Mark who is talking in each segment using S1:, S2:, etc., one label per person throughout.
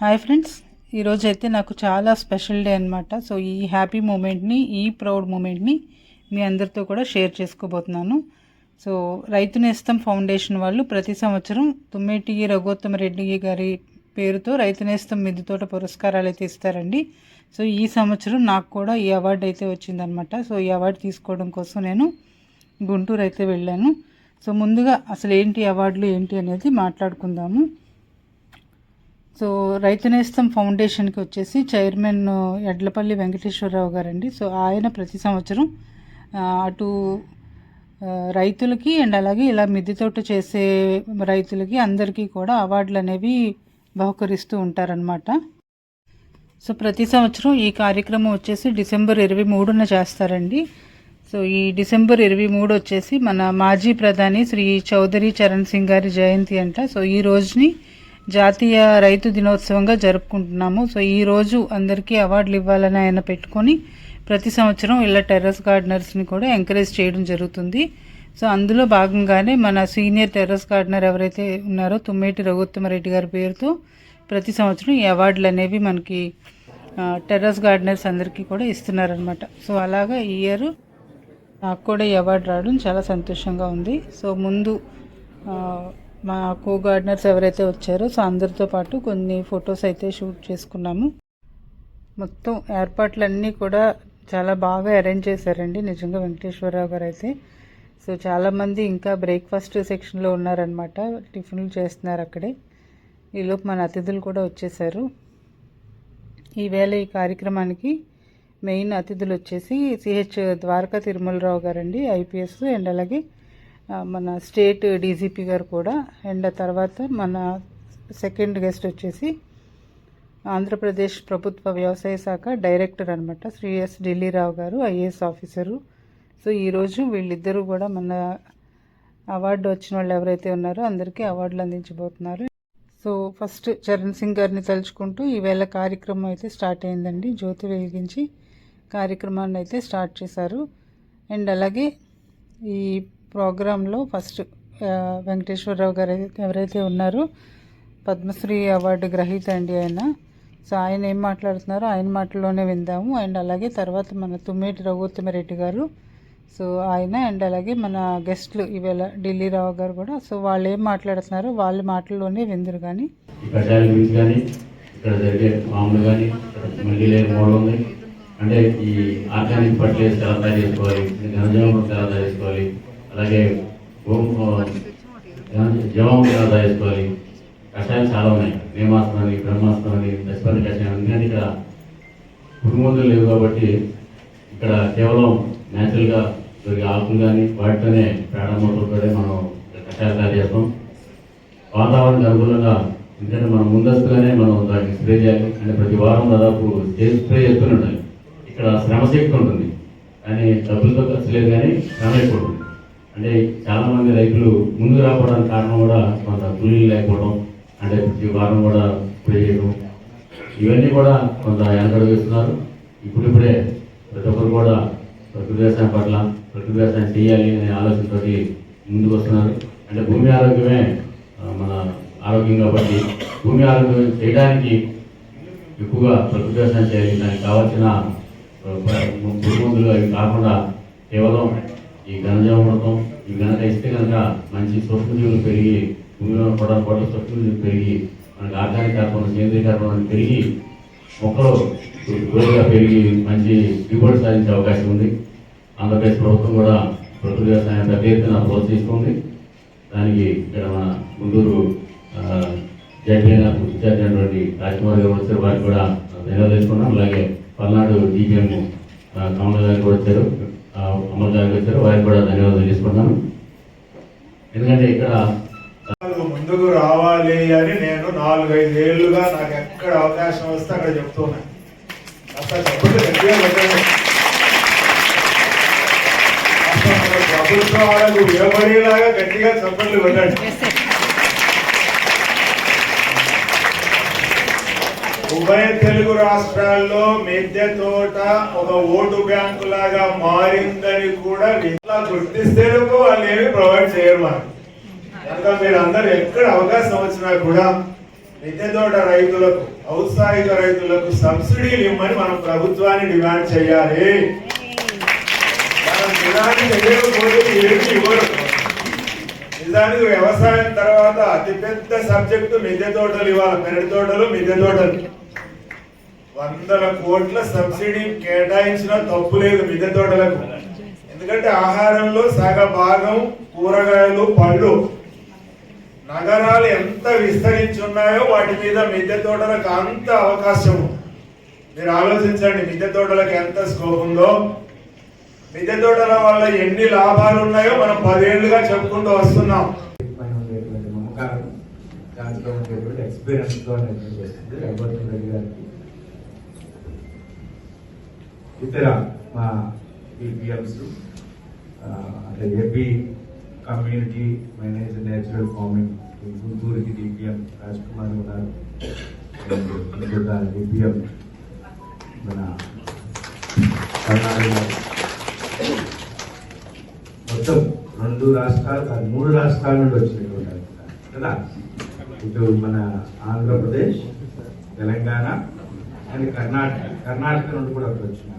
S1: Hi friends. ఈరోజు అయితే నాకు చాలా స్పెషల్ డే అనమాట సో ఈ హ్యాపీ మూమెంట్ని ఈ ప్రౌడ్ మూమెంట్ని మీ అందరితో కూడా షేర్ చేసుకోబోతున్నాను. సో రైతు నేస్తం ఫౌండేషన్ వాళ్ళు ప్రతి సంవత్సరం తుమ్మేటి రఘోత్తమ రెడ్డి గారి పేరుతో రైతు నేస్తం మిద్దుతోట పురస్కారాలు అయితే ఇస్తారండి. సో ఈ సంవత్సరం నాకు కూడా ఈ అవార్డు అయితే వచ్చిందనమాట సో ఈ అవార్డు తీసుకోవడం కోసం నేను గుంటూరు అయితే వెళ్ళాను. సో ముందుగా అసలు ఏంటి అవార్డులు ఏంటి అనేది మాట్లాడుకుందాము. సో రైతు నేస్తం ఫౌండేషన్కి వచ్చేసి చైర్మన్ ఎడ్లపల్లి వెంకటేశ్వరరావు గారండి. సో ఆయన ప్రతి సంవత్సరం అటు రైతులకి అండ్ అలాగే ఇలా మిద్దె తోట చేసే రైతులకి అందరికీ కూడా అవార్డులు అనేవి బహుకరిస్తూ ఉంటారనమాట సో ప్రతి సంవత్సరం ఈ కార్యక్రమం వచ్చేసి డిసెంబర్ ఇరవై మూడున చేస్తారండి. సో ఈ డిసెంబర్ ఇరవై మూడు వచ్చేసి మన మాజీ ప్రధాని శ్రీ చౌదరి చరణ్ సింగ్ గారి జయంతి అంట. సో ఈ రోజుని జాతీయ రైతు దినోత్సవంగా జరుపుకుంటున్నాము. సో ఈ రోజు అందరికీ అవార్డులు ఇవ్వాలని ఆయన పెట్టుకొని ప్రతి సంవత్సరం ఇలా టెర్రస్ గార్డెనర్స్ని కూడా ఎంకరేజ్ చేయడం జరుగుతుంది. సో అందులో భాగంగానే మన సీనియర్ టెర్రస్ గార్డెనర్ ఎవరైతే ఉన్నారో తుమ్మేటి రఘుత్తమరెడ్డి గారి పేరుతో ప్రతి సంవత్సరం ఈ అవార్డులు అనేవి మనకి టెర్రస్ గార్డెనర్స్ అందరికీ కూడా ఇస్తున్నారనమాట సో అలాగా ఈ ఇయర్ నాకు కూడా ఈ అవార్డు రావడం చాలా సంతోషంగా ఉంది. సో ముందు మా కో గార్డెనర్స్ ఎవరైతే వచ్చారో సో అందరితో పాటు కొన్ని ఫొటోస్ అయితే షూట్ చేసుకున్నాము. మొత్తం ఏర్పాట్లన్నీ కూడా చాలా బాగా అరేంజ్ చేశారండి నిజంగా వెంకటేశ్వరరావు గారు అయితే. సో చాలామంది ఇంకా బ్రేక్ఫాస్ట్ సెక్షన్లో ఉన్నారనమాట టిఫిన్లు చేస్తున్నారు అక్కడే. ఈలోపు మన అతిథులు కూడా వచ్చేసారు. ఈవేళ ఈ కార్యక్రమానికి మెయిన్ అతిథులు వచ్చేసి సిహెచ్ ద్వారకా తిరుమలరావు గారండి ఐపీఎస్ అండ్ అలాగే మన స్టేట్ డీజీపీ గారు కూడా అండ్ తర్వాత మన సెకండ్ గెస్ట్ వచ్చేసి ఆంధ్రప్రదేశ్ ప్రభుత్వ వ్యవసాయ శాఖ డైరెక్టర్ అనమాట శ్రీ ఎస్ ఢిల్లీరావు గారు ఐఏఎస్ ఆఫీసరు. సో ఈరోజు వీళ్ళిద్దరూ కూడా మన అవార్డు వచ్చిన వాళ్ళు ఎవరైతే ఉన్నారో అందరికీ అవార్డులు అందించబోతున్నారు. సో ఫస్ట్ చరణ్ సింగ్ గారిని తలుచుకుంటూ ఈవేళ కార్యక్రమం అయితే స్టార్ట్ అయిందండి. జ్యోతి వెలిగించి కార్యక్రమాన్ని అయితే స్టార్ట్ చేశారు. అండ్ అలాగే ఈ ప్రోగ్రాంలో ఫస్ట్ వెంకటేశ్వరరావు గారు ఎవరైతే ఉన్నారో పద్మశ్రీ అవార్డు గ్రహీత అండి ఆయన. సో ఆయన ఏం మాట్లాడుతున్నారో ఆయన మాటల్లోనే విందాము. అండ్ అలాగే తర్వాత మన తుమ్మేటి రఘుత్తమరెడ్డి గారు. సో ఆయన అండ్ అలాగే మన గెస్ట్లు ఈవేళ ఢిల్లీ రావు గారు కూడా. సో వాళ్ళు ఏం మాట్లాడుతున్నారో వాళ్ళ మాటల్లోనే విందురు కానీ
S2: ఇక్కడ జరిగే మామూలు కానీ మళ్ళీ మోడల్ ఉంది. అంటే ఈ ఆర్గానిక్ ఫర్టిలైజర్స్ ఎలా తయారు చేసుకోవాలి? గంజాము ఎలా తయారు చేసుకోవాలి? అలాగే భూమి జీవామృతం ఎలా కషాయాలు చాలా ఉన్నాయి. నేమాస్త్రం అని బ్రహ్మాస్త్రం అని దశపతి కషాయం కానీ ఇక్కడ పురుగుమందులు లేవు కాబట్టి ఇక్కడ కేవలం న్యాచురల్గా దొరికే ఆకులు కానీ వాటితోనే పేడ మనం కషాయాలు తయారు చేస్తాం. వాతావరణానికి అనుకూలంగా ఎందుకంటే మనం ముందస్తుగానే మనం దాన్ని స్ప్రే చేయాలి. అంటే ప్రతి వారం దాదాపు చేసి స్ప్రే చేస్తూనే ఉండాలి. ఇక్కడ శ్రమశక్తి ఉంటుంది. కానీ డబ్బులతో ఖర్చు లేదు కానీ శ్రమ ఎక్కువ ఉంటుంది. అంటే చాలామంది రైతులు ముందు రాకపోవడానికి కారణం కూడా కొంత కూలీలు లేకపోవడం అంటే ప్రతి వారం కూడా స్ప్రే చేయడం ఇవన్నీ కూడా కొంత వెనకడుగు వేస్తున్నారు ఇప్పుడిప్పుడే ప్రతి ఒక్కరు కూడా ప్రకృతి వ్యవసాయం పట్ల ప్రకృతి వ్యవసాయం చేయాలి అనే ఆలోచనతోటి ముందుకు వస్తున్నారు. అంటే భూమి ఆరోగ్యమే మన ఆరోగ్యం కాబట్టి భూమి ఆరోగ్యం చేయడానికి ఎక్కువగా ప్రకృతి వ్యవసాయం చేయాలి. దానికి కావాల్సిన పురుగు మందులు అవి కాకుండా కేవలం ఈ ఘనజామృతం ఈ కనుక ఇస్తే కనుక మంచి సూక్ష్మజీవులు పెరిగి భూమిలో కూడా కోట్ల సూక్ష్మజీవులు పెరిగి మనకు ఆర్గానిక్ కార్బన్ సేంద్రీయ కార్బన్ పెరిగి మొక్కలు గ్రోగా పెరిగి మంచి దిగుబడి సాధించే అవకాశం ఉంది. ఆంధ్రప్రదేశ్ ప్రభుత్వం కూడా ప్రకృతి వ్యవసాయం పెద్ద ఎత్తున ప్రోత్సహిస్తుంది. దానికి ఇక్కడ మన గుంటూరు జడ్పీన ఇన్ఛార్జ్ అయినటువంటి రాజ్కుమార్ గారు వచ్చారు. వారికి కూడా ధన్యవాదాలు తెలుసుకున్నాం. అలాగే పల్నాడు డీజీఎం కమల గారు కూడా వచ్చారు. అమల్ గారు వచ్చారు వారికి కూడా ధన్యవాదాలు తీసుకున్నాను ఎందుకంటే ఇక్కడ
S3: ముందుకు రావాలి అని నేను నాలుగైదు ఏళ్ళుగా నాకు ఎక్కడ అవకాశం వస్తే అక్కడ చెప్తున్నా. అసలు ప్రభుత్వాలకు విడబడేలాగా గట్టిగా చప్పట్లు పెట్టండి ఉభయ తెలుగు రాష్ట్రాల్లో మిద్దె తోట ఒక ఓటు బ్యాంకు లాగా మారిందని కూడా ఇట్లా గుర్తిస్తే వాళ్ళు ఏమి ప్రొవైడ్ చేయరు మనకు కనుక మీరు అందరూ ఎక్కడ అవకాశం వచ్చినా కూడా మిద్దె తోట రైతులకు ఔత్సాహిక రైతులకు సబ్సిడీలు ఇవ్వమని మనం ప్రభుత్వాన్ని డిమాండ్ చేయాలి. మనం డిమాండ్ ఏమి ఇవ్వరు. నిజానికి వ్యవసాయం తర్వాత అతిపెద్ద సబ్జెక్టు మిద్దె తోటలు ఇవాళ పెరటి తోటలు మిద్దె తోటలు. వందల కోట్ల సబ్సిడీ కేటాయించిన తప్పు లేదు మిద్దె తోటలకు. ఎందుకంటే ఆహారంలో సగ భాగం కూరగాయలు పళ్ళు. నగరాలు ఎంత విస్తరించి ఉన్నాయో వాటి మీద మిద్దె తోటలకు అంత అవకాశం. మీరు ఆలోచించండి మిద్దె తోటలకు ఎంత స్కోప్ ఉందో. మిద్దె తోటల వల్ల ఎన్ని లాభాలు ఉన్నాయో మనం పదేళ్ళుగా చెప్పుకుంటూ వస్తున్నాం.
S4: ఎక్స్పీరియన్స్ ఇతర మా ఈపీఎంస్ అంటే AP community manage natural farming గుంటూరుకి DPM Raj Kumar ఉన్నారు. డిపిఎం మన కర్ణాటక మొత్తం రెండు రాష్ట్రాలు కాదు, మూడు రాష్ట్రాల నుండి వచ్చినటువంటి కదా. ఇటు మన ఆంధ్రప్రదేశ్ తెలంగాణ అండ్ కర్ణాటక. కర్ణాటక నుండి కూడా ఒకటి వచ్చినారు.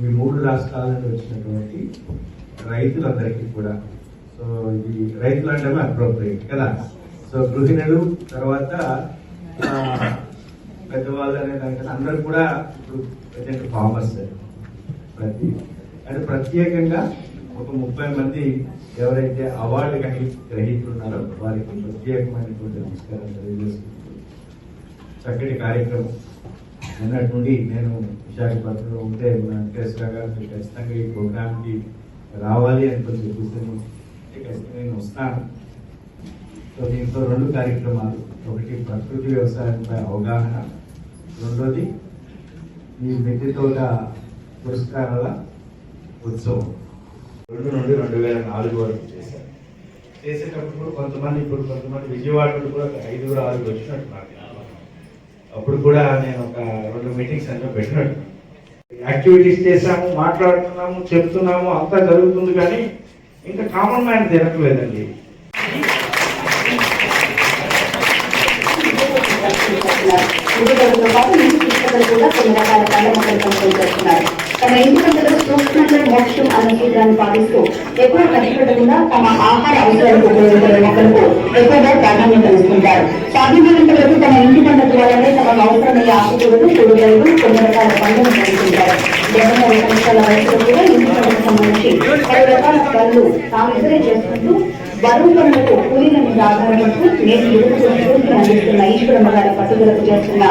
S4: ఈ మూడు రాష్ట్రాల నుండి వచ్చినటువంటి రైతులందరికీ కూడా సో ఇది రైతులు అంటే అప్రోప్రియేట్ కదా? సో గృహిణులు తర్వాత పెద్దవాళ్ళు అనే దానికన్నా అందరూ కూడా ఇప్పుడు ప్రజెంట్ ఫార్మర్స్ ప్రతి అంటే ప్రత్యేకంగా ఒక ముప్పై మంది ఎవరైతే అవార్డు కానీ గ్రహీతున్నారో వారికి ప్రత్యేకమైనటువంటి నమస్కారం తెలియజేసుకుంటూ చక్కటి కార్యక్రమం నిన్నటి నుండి నేను విశాఖపట్నంలో ఉంటే మన వెంకటేశ్వర గారు మీరు ఖచ్చితంగా ఈ ప్రోగ్రామ్కి రావాలి అని కొంచెం కూర్చొని ఖచ్చితంగా నేను వస్తాను. సో దీంతో రెండు కార్యక్రమాలు. ఒకటి ప్రకృతి వ్యవసాయంపై అవగాహన. రెండోది ఈ మిద్దె తోట పురస్కారాల ఉత్సవం. రెండు నుండి రెండు వేల నాలుగు వరకు చేశారు చేసేటప్పుడు కొంతమంది ఇప్పుడు కొంతమంది విజయవాడ కూడా ఐదుగురు ఆరుగురు వచ్చినట్టు నాకు అప్పుడు కూడా నేను ఒక రెండు మీటింగ్స్ అన్నీ పెట్టినట్టు యాక్టివిటీస్ చేసాము మాట్లాడుతున్నాము చెప్తున్నాము అంతా జరుగుతుంది కానీ ఇంకా కామన్ మైండ్ తినట్లేదండి
S5: ఇంటితో పాటు ఇంటి పుస్తకాలు కూడా కొన్ని రకాల పండ్ల మొక్కలు కొనుగోలు చేస్తున్నారు తమ ఇంటికంటలో సూక్ష్మంగా మోక్షం అనే సూత్రాన్ని పాటిస్తూ ఎక్కువ ఖర్చు పెట్టకుండా తమ ఆహార అవసరాలకు ఉపయోగించే మొక్కలకు ఎక్కువగా ప్రాధాన్యత ఇస్తుంటారు సాధ్యమైనంత వరకు తమ ఇంటి పంట ద్వారానే తమకు అవసరమయ్యే ఆకుకూరలు కూరగాయలు కొన్ని రకాల పండ్లను పండుతుంటారు డెబ్బై ఐదు సంవత్సరాల వయసులో కూడా ఇంటి పంటకు రకాల పనులు తాము చేసుకుంటూ బరువు పనులకు కూలీల మీద ఆధారపడుతూ అందిస్తున్న ఈశ్వరమ్మ గారి పట్టుదలకు చేస్తున్న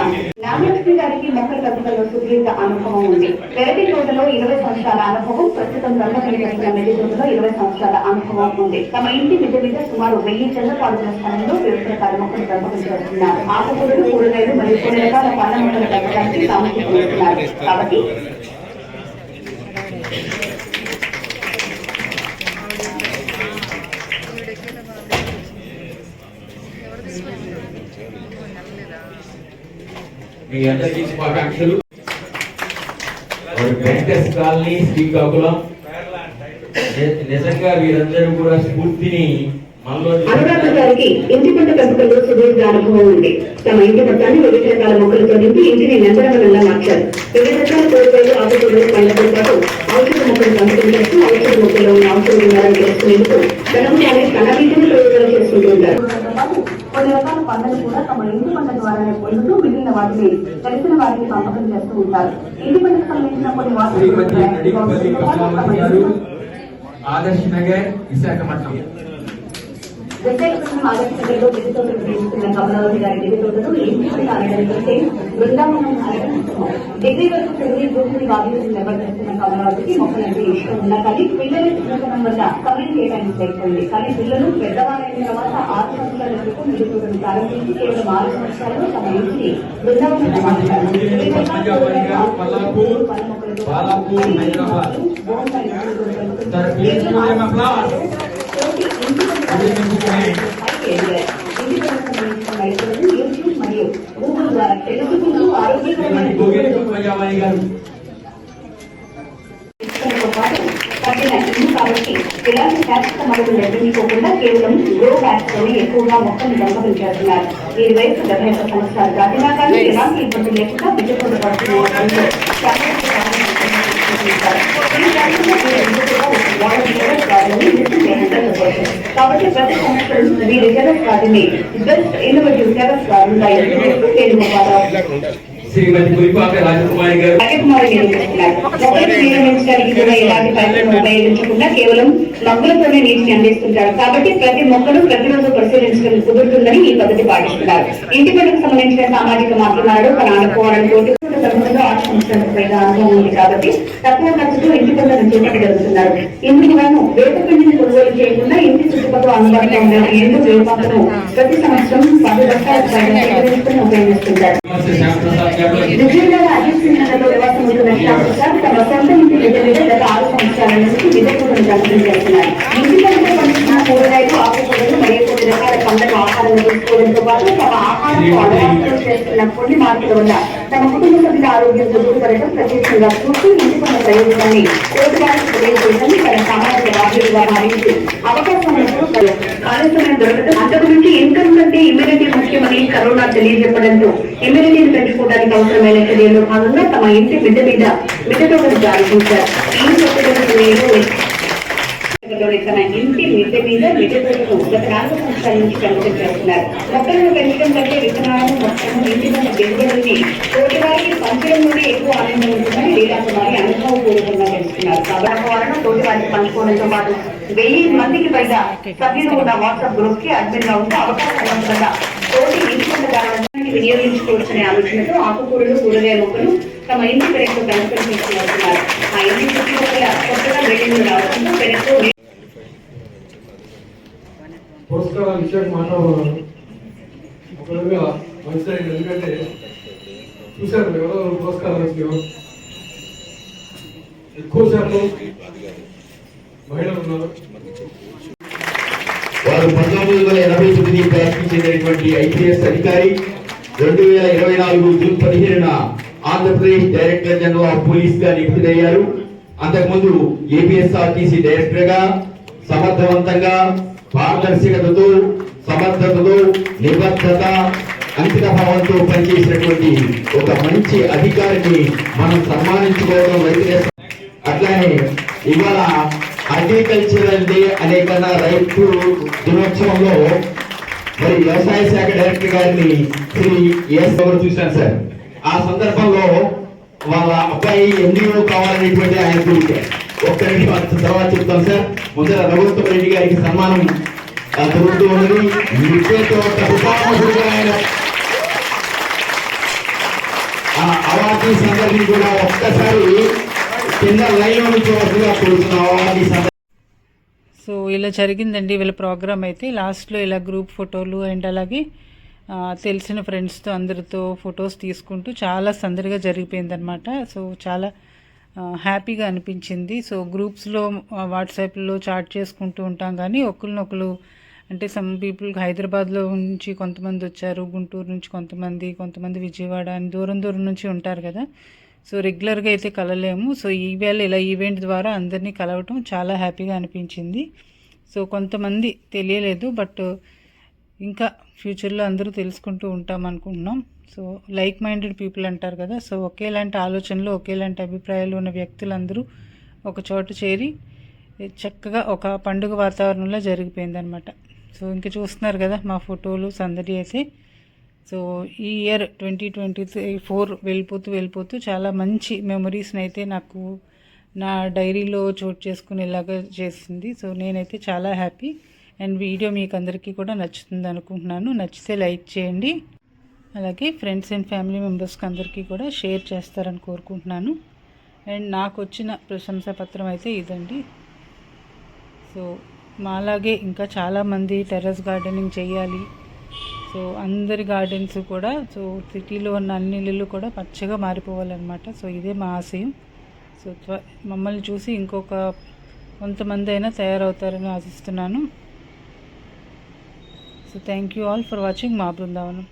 S5: నాగలక్ష్మి గారికి మొక్కల పెంపకంలో సుదీర్ఘ అనుభవం ఉంది. పెరటి తోటలో ఇరవై సంవత్సరాల అనుభవం ప్రస్తుతం రంగపల్లి చేస్తున్న తోటలో ఇరవై సంవత్సరాల అనుభవం ఉంది. తమ ఇంటి మిద్దె మీద సుమారు వెయ్యి చంద్రపాడుల స్థలంలో వివిధ రకాల మొక్కలు పెంపకం చేస్తున్నారు. ఆకుకూరలు కూరగాయలు మరియు కొన్ని రకాల పండ్ల మొక్కల పెంపకానికి ప్రాముఖ్యత కాబట్టి
S6: మీ అందరికీ శుభాకాంక్షలు. వెంకటేష్ కాలనీ శ్రీకాకుళం. నిజంగా వీరందరూ కూడా స్ఫూర్తిని మనలో
S5: అనురాధ గారికి ఇంటి పంట పెంపకంలో సుదీర్ఘ అనుభవం ఉంది. తమ ఇంటి మొత్తాన్ని వివిధ రకాల మొక్కలతో నింపి ఇంటిని నందనవనంగా మార్చారు. వివిధ రకాల కూరగాయలు ఆకుకూరలు పండ్లతో పాటు ఔషధ మొక్కలు చేస్తూ ఔషధ మొక్కల్లో ఉన్న ఔషధ గుణాలను తెలుసుకునేందుకు తనముగానే తన వీటిని ప్రయోగాలు చేసుకుంటూ ఉంటారు. కొన్ని రకాల పంటలు కూడా తమ ఇంటి పంట ద్వారానే పొందుతూ మిగిలిన వాటిని తెలిసిన వాటిని పంపకం చేస్తూ ఉంటారు. ఇంటి పంటకు సంబంధించిన కొన్ని
S6: శ్రీమతి నడిపల్లి కమలావతి గారు
S5: వాటి
S6: ఆదర్శ్ నగర్ విశాఖపట్నం.
S5: విశాఖపట్నం ఆలోచనలో దిగుతోటలు తీసుకున్న కమలావతి గారి దిగుతోటలు ఇంటి ఆడడంతో బృందావనం ఆడడం డిగ్రీ వరకు చదివి భూమిని కమలావతికి మొక్కలంటే ఇష్టం ఉన్నా కానీ చిన్నతనం వల్ల కానీ పిల్లలు తర్వాత ఆరు సంవత్సరాల వరకు మిగుతోటలు ప్రారంభించి కేవలం ఆరు సంవత్సరాల్లో తమ ఇంటిని బృందావనం మార్చారు. మొక్కలతో ఇంటి మరియు గూగుల్ ద్వారా తెలుసుకుంటూ ఆరోగ్యకరమైన
S6: గోగేటి సుబ్బయ్యవాణి గారు
S5: శిక్షణతో పాటు కఠిన ఇల్లు కాబట్టి ఇలాంటి శాశ్వత మొదలు నిర్వహించుకోకుండా కేవలం గ్రో బ్యాగ్స్లోనే ఎక్కువగా మొక్కలు పెంపకం చేస్తున్నారు వీరి వయసు డెబ్బై ఒక్క సంవత్సరాలు దాటినా కానీ ఎలాంటి ఇబ్బంది లేకుండా విజయపూడ పడుతున్నారు కాబట్టి వీరి terrace garden best innovative
S7: Shrimati Pulipaka Rajakumari garu.
S5: Rajakumari ఉపయోగించకుండా కేవలం మొక్కలతోనే నీటిని అందిస్తుంటారు. కాబట్టి ప్రతి మొక్కను ప్రతిరోజు పరిశీలించడం కుదురుతుందని ఈ పద్ధతి పాటిస్తున్నారు. ఇంటి పనులకు సంబంధించిన సామాజిక మాధ్యమాలలో తన అనుకోవడంతో సంబంధంలో ఆరు సంవత్సరాలకు అనుభవం ఉంది కాబట్టి తక్కువ ఖర్చుతో ఇంటి పనులను చేపట్టగలుగుతున్నారు. ఇందుకు గాను వేపపిండిని కొనుగోలు చేయకుండా ఇంటి చుట్టుపక్కల అందుబాటులో ఉన్న ఎండు వేపాకును ప్రతి సంవత్సరం పది రకాల సేకరించుకుని ఉపయోగిస్తుంటారు. నగర్లో నివాసం ఉంటున్న తమ సొంత ఇంటి గత ఆరు సంవత్సరాల నుంచి విజయపూరం చేస్తున్నారు. ఇంటి పనులతో పండించిన కూరగాయలు ఆకుకూరలు మరియు కొన్ని రకాల పండ్లను ఆహారంగా తీసుకోవడంతో పాటు తమ ఆహారం అలవాట్లు చేస్తున్న కొన్ని మార్పుల తమ కుటుంబ సభ్యుల ఆరోగ్యం మెరుగుపడటం ప్రత్యేకంగా చూస్తూ ఇంటికున్న ప్రయోజనాన్ని రోజువారీ తెలియజేయడం తన సామాజిక బాధ్యతగా భావించి అవకాశం ఉన్నప్పుడు ఖాళీ సమయం దొరకడం అంతకు మించి ఇన్కమ్ కంటే ఇమ్యూనిటీ ముఖ్యమని కరోనా తెలియజెప్పడంతో ఇమ్యూనిటీని పెంచుకోవడానికి అవసరమైన చర్యల్లో భాగంగా తమ ఇంటి బిడ్డ మీద బిడ్డతో జారీ చేశారు ఈ చర్యలు తన ఇంటి మిద్దె మీద మిద్దెతోటను గత నాలుగు సంవత్సరాల నుంచి పెంపకం చేస్తున్నారు. మొక్కలను పెంచడం కంటే విత్తనాలను మొక్కలను ఇంటి మీద తోటి వారికి పంచడంలోనే ఎక్కువ ఆనందం ఉంటుందని లీలాకుమారి అనుభవపూర్వకంగా తెలుస్తున్నారు. కాబట్టి తోటి వారికి పంచుకోవడంతో పాటు వెయ్యి మందికి పైగా సభ్యులు కూడా వాట్సాప్ గ్రూప్కి అడ్మిన్గా ఉంటే అవకాశం ఉండగా తోటి ఇంటి వినియోగించుకోవచ్చనే ఆలోచనతో ఆకుకూరలు కూరగాయ మొక్కలు తమ ఇంటి పెరట్లో పెంపకం తీసుకువస్తున్నారు ఆ ఇంటి చుట్టుపక్కల కొత్తగా బిల్డింగ్లు రావడంతో పెరట్లో
S8: పురస్కారాల విషయం మాట్లాడుతున్నాను ఒక విధంగా మంచి అయింది ఎందుకంటే చూశారు ఎవరో పురస్కారాలు వచ్చినాయో ఎక్కువ శాతం మహిళలు ఉన్నారు.
S6: వారు పంతొమ్మిది వందల ఎనభై తొమ్మిది బ్యాచ్కి చెందినటువంటి ఐపీఎస్ అధికారి రెండు వేల ఇరవై నాలుగు జూన్ పదిహేనున ఆంధ్రప్రదేశ్ డైరెక్టర్ జనరల్ ఆఫ్ పోలీస్గా నియమితులయ్యారు అంతకుముందు ఏపీఎస్ఆర్టీసీ డైరెక్టర్గా సమర్థవంతంగా పారదర్శకతతో సమర్థతతో నిబద్ధత అంకిత భావంతో పనిచేసినటువంటి ఒక మంచి అధికారిని మనం సన్మానించుకోవడం రైతు అట్లానే ఇవాళ అగ్రికల్చరల్ డే అనే కన్నా రైతు దినోత్సవంలో మరి వ్యవసాయ శాఖ డైరెక్టర్ గారిని శ్రీ ఎస్ ఎవరు చూశాను సార్. ఆ సందర్భంలో వాళ్ళ అబ్బాయి ఎండిఓ కావాలనేటువంటి ఆయన కోరిక ఒక్క నిమిషం తర్వాత చెప్తాం సార్. ముందర రఘుత్వ రెడ్డి గారికి సన్మానం జరుగుతూ ఉన్నది. విద్యతో ఉపకాముడుగా ఆయన. ఆ అవార్డు సందర్భం కూడా ఒక్కసారి కింద లైన్ నుంచి వస్తుగా కోరుతున్నాం. అవార్డు సందర్భం.
S1: సో ఇలా జరిగిందండి. వీళ్ళ ప్రోగ్రామ్ అయితే లాస్ట్లో ఇలా గ్రూప్ ఫోటోలు అండ్ అలాగే తెలిసిన ఫ్రెండ్స్తో అందరితో ఫొటోస్ తీసుకుంటూ చాలా సందడిగా జరిగిపోయిందనమాట సో చాలా హ్యాపీగా అనిపించింది. సో గ్రూప్స్లో వాట్సాప్లో చాట్ చేసుకుంటూ ఉంటాం. కానీ ఒకరినొకరు అంటే సమ్ పీపుల్ హైదరాబాద్లో నుంచి కొంతమంది వచ్చారు. గుంటూరు నుంచి కొంతమంది కొంతమంది విజయవాడ అని దూరం దూరం నుంచి ఉంటారు కదా. సో రెగ్యులర్గా అయితే కలలేము. సో ఈవేళ ఇలా ఈవెంట్ ద్వారా అందరినీ కలవటం చాలా హ్యాపీగా అనిపించింది. సో కొంతమంది తెలియలేదు. బట్ ఇంకా ఫ్యూచర్లో అందరూ తెలుసుకుంటూ ఉంటాం అనుకుంటున్నాం. సో లైక్ మైండెడ్ పీపుల్ అంటారు కదా సో ఒకేలాంటి ఆలోచనలు ఒకేలాంటి అభిప్రాయాలు ఉన్న వ్యక్తులందరూ ఒక చోట చేరి చక్కగా ఒక పండుగ వాతావరణంలో జరిగిపోయిందనమాట సో ఇంకా చూస్తున్నారు కదా మా ఫోటోలు సందడి అయితే. సో ఈ ఇయర్ ట్వంటీ ట్వంటీ ఫోర్ వెళ్ళిపోతూ వెళ్ళిపోతూ చాలా మంచి మెమరీస్ని అయితే నాకు నా డైరీలో చోటు చేసుకునేలాగా చేసింది. సో నేనైతే చాలా హ్యాపీ. అండ్ వీడియో మీకు అందరికీ కూడా నచ్చుతుంది అనుకుంటున్నాను. నచ్చితే లైక్ చేయండి. అలాగే ఫ్రెండ్స్ అండ్ ఫ్యామిలీ మెంబర్స్కి అందరికీ కూడా షేర్ చేస్తారని కోరుకుంటున్నాను. అండ్ నాకు వచ్చిన ప్రశంసాపత్రం అయితే ఇదండి. సో మాలాగే ఇంకా చాలామంది టెర్రస్ గార్డెనింగ్ చేయాలి. సో అందరి గార్డెన్స్ కూడా సో సిటీలో ఉన్న అన్ని ఇళ్ళు కూడా పచ్చగా మారిపోవాలన్నమాట. సో ఇదే మా ఆశయం. సో త్వ- మమ్మల్ని చూసి ఇంకొక కొంతమంది అయినా తయారవుతారని ఆశిస్తున్నాను. So thank you all for watching మా బృందావనం.